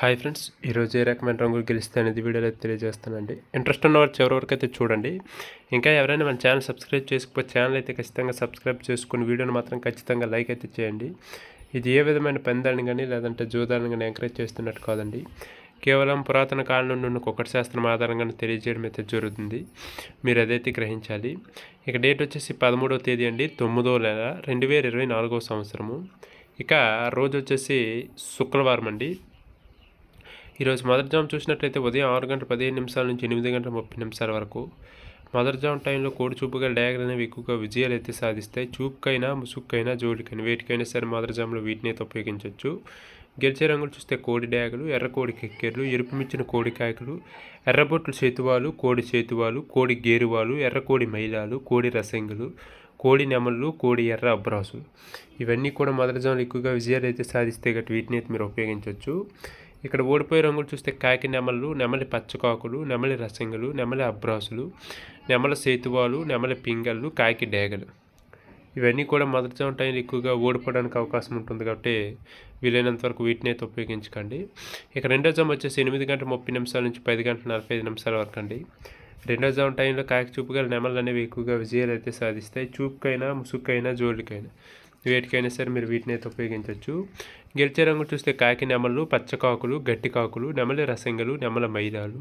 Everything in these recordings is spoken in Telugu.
హాయ్ ఫ్రెండ్స్ ఈరోజు ఏ రకమైన రంగులు గెలిస్తే అనేది వీడియోలో తెలియజేస్తానండి. ఇంట్రెస్ట్ ఉన్నవారు వాళ్ళు చివరి వరకు అయితే చూడండి. ఇంకా ఎవరైనా మన ఛానల్ సబ్స్క్రైబ్ చేసుకోకపోతే ఛానల్ అయితే ఖచ్చితంగా సబ్స్క్రైబ్ చేసుకుని వీడియోని మాత్రం ఖచ్చితంగా లైక్ అయితే చేయండి. ఇది ఏ విధమైన పెందాన్ని కానీ లేదంటే జూదాన్ని కానీ ఎంకరేజ్ చేస్తున్నట్టు కాదండి. కేవలం పురాతన కాలం నుండి ఉన్న కుక్కటి శాస్త్రం ఆధారంగానే తెలియజేయడం అయితే జరుగుతుంది. మీరు అదైతే గ్రహించాలి. ఇక డేట్ వచ్చేసి పదమూడవ తేదీ అండి తొమ్మిదో నెల రెండు వేల ఇరవై నాలుగో సంవత్సరము. ఇక రోజు వచ్చేసి శుక్రవారం అండి. ఈరోజు మదర్ జామ్ చూసినట్లయితే ఉదయం ఆరు గంటల పదిహేను నిమిషాల నుంచి ఎనిమిది గంటల ముప్పై నిమిషాల వరకు మదర్ జామ్ టైంలో కోడి చూపుగా డ్యాగర్ అనేవి ఎక్కువగా విజయాలు అయితే సాధిస్తాయి చూపుకైనా ముసుక్కైనా జోడికైనా వేటికైనా సరే మదర్ జామ్లో వీటిని అయితే ఉపయోగించవచ్చు. గెలిచే రంగులు చూస్తే కోడి డ్యాగలు ఎర్ర కోడి కెక్కెర్లు ఎరుపు మించిన కోడి కాయకులు ఎర్రబొట్లు చేతువాలు కోడి చేతువాలు కోడి గేరువాలు ఎర్ర కోడి మైలాలు కోడి రసంగులు కోడి నెమళ్ళు కోడి ఎర్ర అబ్రాసు. ఇవన్నీ కూడా మొదటి ఎక్కువగా విజయాలు అయితే సాధిస్తే గట్టి వీటిని అయితే మీరు ఉపయోగించవచ్చు. ఇక్కడ ఓడిపోయే రంగులు చూస్తే కాకి నెమళ్ళు నెమలి పచ్చకాకులు నెమలి రసంగులు నెమలి అబ్రాసులు నెమల సేతువాలు నెమలి పింగళ్ళు కాకి డేగలు. ఇవన్నీ కూడా మొదటి జామ టైంలో ఎక్కువగా ఓడిపోవడానికి అవకాశం ఉంటుంది కాబట్టి వీలైనంత వరకు వీటిని అయితే ఉపయోగించకండి. ఇక రెండో జామ్ వచ్చేసి ఎనిమిది గంటల ముప్పై నిమిషాల నుంచి పది గంటల నలభై ఐదు నిమిషాల వరకు అండి. రెండో జామ్ టైంలో కాకి చూపుగా నెమలు అనేవి ఎక్కువగా విజయాలు అయితే సాధిస్తాయి. చూపుకైనా ముసుక్కైనా జోళ్ళకైనా వేటికైనా సరే మీరు వీటిని అయితే ఉపయోగించవచ్చు. గెలిచే రంగు చూస్తే కాకి నెమలు పచ్చకాకులు గట్టి కాకులు నెమలి రసంగలు నెమల మైదాలు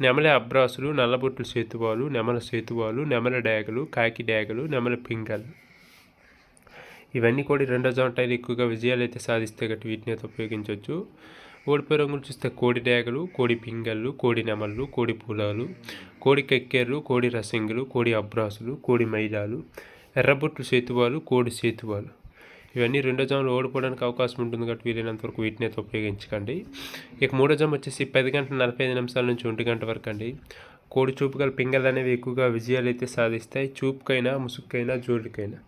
నెమలి అబ్రాసులు నల్లబొట్లు సేతువాలు నెమల సేతువాలు నెమల డ్యాగలు కాకి డ్యాగలు నెమల పింగలు. ఇవన్నీ కూడా రెండో జోంటైలు ఎక్కువగా విజయాలు అయితే సాధిస్తే గట్టి వీటిని అయితే ఉపయోగించవచ్చు. ఓడిపోయే రంగులు చూస్తే కోడి డ్యాగలు కోడి పింగళ్ళు కోడి నెమళ్ళు కోడి పూలాలు కోడి కెక్కెర్లు కోడి రసింగులు కోడి అబ్రాసులు కోడి మైదాలు ఎర్రబొట్లు సేతువాలు కోడి సేతువాలు. ఇవన్నీ రెండో జాములు ఓడిపోవడానికి అవకాశం ఉంటుంది కాబట్టి వీలైనంత వరకు వీటిని అయితే ఉపయోగించకండి. ఇక మూడో జామ్ వచ్చేసి పది గంటల నలభై ఐదు నిమిషాల నుంచి ఒంటి గంట వరకు అండి. కోడి చూపు గల పింగళ్ళు అనేవి ఎక్కువగా విజయాలు అయితే సాధిస్తాయి. చూపుకైనా ముసుగుకైనా జోడికైనా.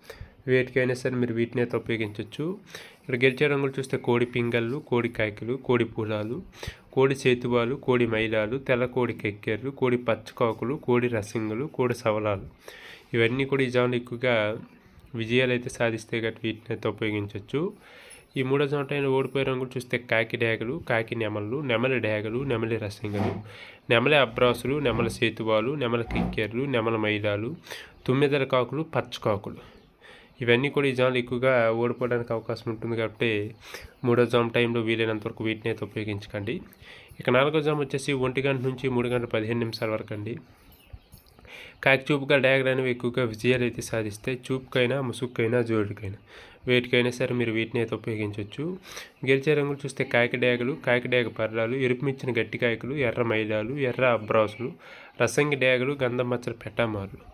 వేటికైనా సరే మీరు వీటిని అయితే ఉపయోగించవచ్చు ఇక్కడ గెలిచే రంగులు చూస్తే కోడి పింగళ్ళు కోడి కాయకులు కోడి పూలాలు కోడి చేతువాలు కోడి మైలాలు తెల్ల కోడి కెక్కెర్లు కోడి పచ్చకాకులు కోడి రసింగులు కోడి సవలాలు. ఇవన్నీ కూడా ఈ జాములు ఎక్కువగా విజయాలు అయితే సాధిస్తే గట్టి వీటిని అయితే ఉపయోగించవచ్చు ఈ మూడో సంవటైన ఓడిపోయే రంగులు చూస్తే కాకి డ్యాగలు కాకి నెమలు నెమలి డ్యాగలు నెమలి రసింగలు నెమలి అబ్రాసులు నెమల సేతువాలు నెమల కిక్కెర్లు నెమల మైలాలు తుమ్మిదల కాకులు పచ్చకాకులు ఇవన్నీ కూడా ఈ జాన్లు ఎక్కువగా ఓడిపోవడానికి అవకాశం ఉంటుంది కాబట్టి మూడో జామ్ టైంలో వీలైనంత వరకు వీటిని అయితే ఉపయోగించకండి. ఇక నాలుగో జామ్ వచ్చేసి ఒంటి గంట నుంచి మూడు గంటల పదిహేను నిమిషాల వరకు అండి. కాకి చూపుగా డయాగ్రామ్ అనేవి ఎక్కువగా విజయాలు అయితే సాధిస్తాయి చూపుకైనా ముసుగుకైనా జోడికైనా. వేటికైనా సరే మీరు వీటిని అయితే ఉపయోగించవచ్చు గెలిచే రంగులు చూస్తే కాకి డ్యాగలు కాకి డ్యాగ పర్రాలు ఎరుపుమిచ్చిన గట్టి కాయకులు ఎర్ర మైదాలు ఎర్ర అబ్రాసులు రసంగి డ్యాగలు గంధం మచ్చల పెట్టామారులు.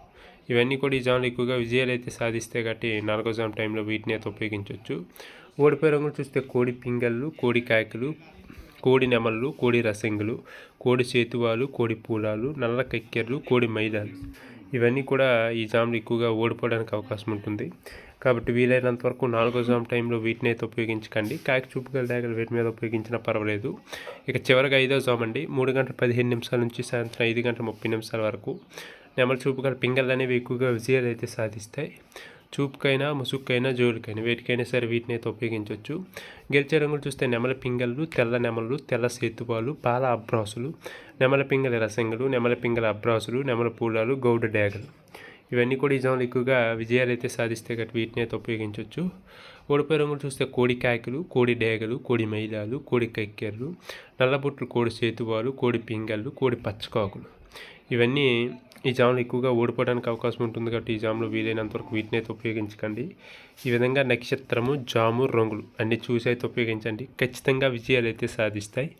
ఇవన్నీ కూడా ఈ జాన్లు ఎక్కువగా విజయాలు అయితే సాధిస్తే కాబట్టి నాలుగో జాన్ టైంలో వీటిని అయితే ఉపయోగించవచ్చు ఓడిపోయే రంగులు చూస్తే కోడి పింగళ్ళు కోడి కాయకులు కోడి నెమళ్ళు కోడి రసంగులు కోడి చేతువాలు కోడి పూలాలు నల్ల కక్కెర్లు కోడి మైదాలు. ఇవన్నీ కూడా ఈ జాములు ఎక్కువగా ఓడిపోవడానికి అవకాశం ఉంటుంది. కాబట్టి వీలైనంత వరకు నాలుగో జామ్ టైంలో వీటిని అయితే ఉపయోగించకండి. కాకి చూపుగల డాగలు వీటి మీద ఉపయోగించినా పర్వాలేదు. ఇక చివరిగా ఐదో జామ్ అండి. మూడు గంటల పదిహేను నిమిషాల నుంచి సాయంత్రం ఐదు గంటల ముప్పై నిమిషాల వరకు. నెమల చూపుగల పింగళ్ళు అనేవి ఎక్కువగా విజయాలు అయితే సాధిస్తాయి. చూపుకైనా ముసుక్కైనా జోలికైనా వేటికైనా సరే వీటిని అయితే ఉపయోగించవచ్చు. గెలిచే రంగులు చూస్తే నెమల పింగళ్ళు తెల్ల నెమలు తెల్ల సేతువాలు పాల అబ్రాసులు నెమల పింగల రసంగులు నెమల పింగల అబ్రాసులు నెమల పూలాలు గౌడ డ్యాగలు. ఇవన్నీ కూడా ఈ జాములు ఎక్కువగా విజయాలు అయితే సాధిస్తే గట్టి వీటిని అయితే ఉపయోగించవచ్చు. ఓడిపోయే రంగులు చూస్తే కోడి కాయకులు కోడి డేగలు కోడి మైదాలు కోడి కక్కెర్లు నల్లబొట్లు కోడి సేతువాలు కోడి పింగళ్ళు కోడి పచ్చకాకులు ఇవన్నీ ఈ జాములు ఎక్కువగా ఓడిపోవడానికి అవకాశం ఉంటుంది కాబట్టి ఈ జాములు వీలైనంత వరకు వీటిని అయితే ఉపయోగించకండి. ఈ విధంగా నక్షత్రము జాము రంగులు అన్ని చూసి అయితే ఉపయోగించండి. ఖచ్చితంగా విజయాలు అయితే సాధిస్తాయి.